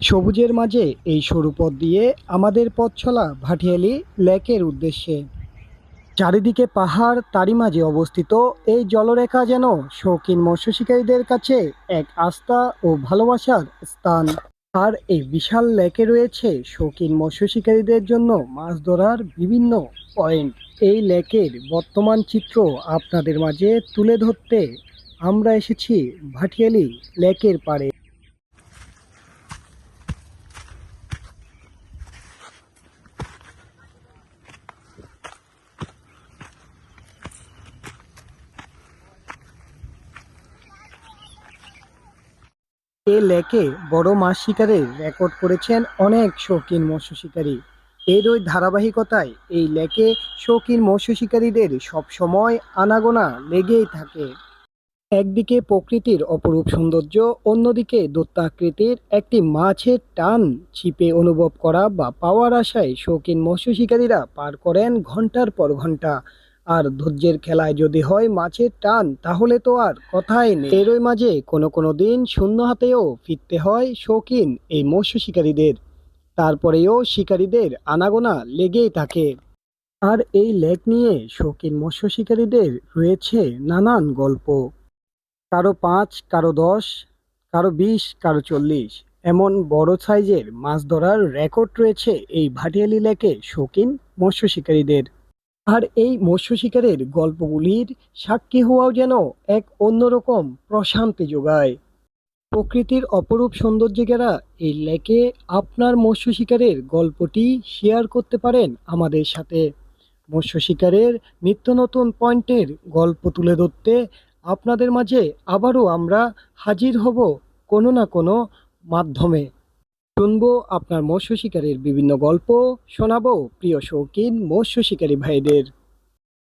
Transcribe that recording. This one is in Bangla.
সবুজের মাঝে এই সরু পথ দিয়ে আমাদের পথ চলা ভাটিয়ালি লেকের উদ্দেশ্যে। চারিদিকে পাহাড়, তারই মাঝে অবস্থিত এই জলরেখা যেন শৌখিন মৎস্য শিকারীদের কাছে এক আস্থা ও ভালোবাসার স্থান। আর এই বিশাল লেকে রয়েছে শৌখিন মৎস্য শিকারীদের জন্য মাছ ধরার বিভিন্ন পয়েন্ট। এই লেকের বর্তমান চিত্র আপনাদের মাঝে তুলে ধরতে আমরা এসেছি ভাটিয়ালি লেকের পাড়ে। এ লেকে বড় মাছ শিকারের রেকর্ড করেছেন অনেক শৌখিন মৎস্য শিকারী। এর ওই ধারাবাহিকতায় এই লেকে শৌখিন মৎস্য শিকারীদের সবসময় আনাগোনা লেগেই থাকে। একদিকে প্রকৃতির অপরূপ সৌন্দর্য, অন্যদিকে দত্তাকৃতির একটি মাছের টান ছিপে অনুভব করা বা পাওয়ার আশায় শৌখিন মৎস্য শিকারীরা পার করেন ঘণ্টার পর ঘণ্টা। আর ধৈর্যের খেলায় যদি হয় মাছের টান, তাহলে তো আর কথাই নেই। এরই মাঝে কোনো কোনো দিন শূন্য হাতেও ফিরতে হয় শৌখিন এই মৎস্য শিকারীদের। তারপরেও শিকারীদের আনাগোনা লেগেই থাকে। আর এই লেক নিয়ে শৌখিন মৎস্য শিকারীদের রয়েছে নানান গল্প। কারও পাঁচ, কারও দশ, কারও বিশ, কারও চল্লিশ। এমন বড় সাইজের মাছ ধরার রেকর্ড রয়েছে এই ভাটিয়ালি লেকে শৌখিন মৎস্য শিকারীদের। আর এই মৎস্য শিকারের গল্পগুলির সাক্ষী হওয়াও যেন এক অন্যরকম প্রশান্তি যোগায়। প্রকৃতির অপরূপ সৌন্দর্যেরা এই লেকে আপনার মৎস্য শিকারের গল্পটি শেয়ার করতে পারেন আমাদের সাথে। মৎস্য শিকারের নিত্য নতুন পয়েন্টের গল্প তুলে ধরতে আপনাদের মাঝে আবারও আমরা হাজির হব কোনো না কোনো মাধ্যমে। শুনব আপনার মৎস্য শিকারের বিভিন্ন গল্প শোনাবো প্রিয় শৌখিন মৎস্য শিকারী ভাইদের।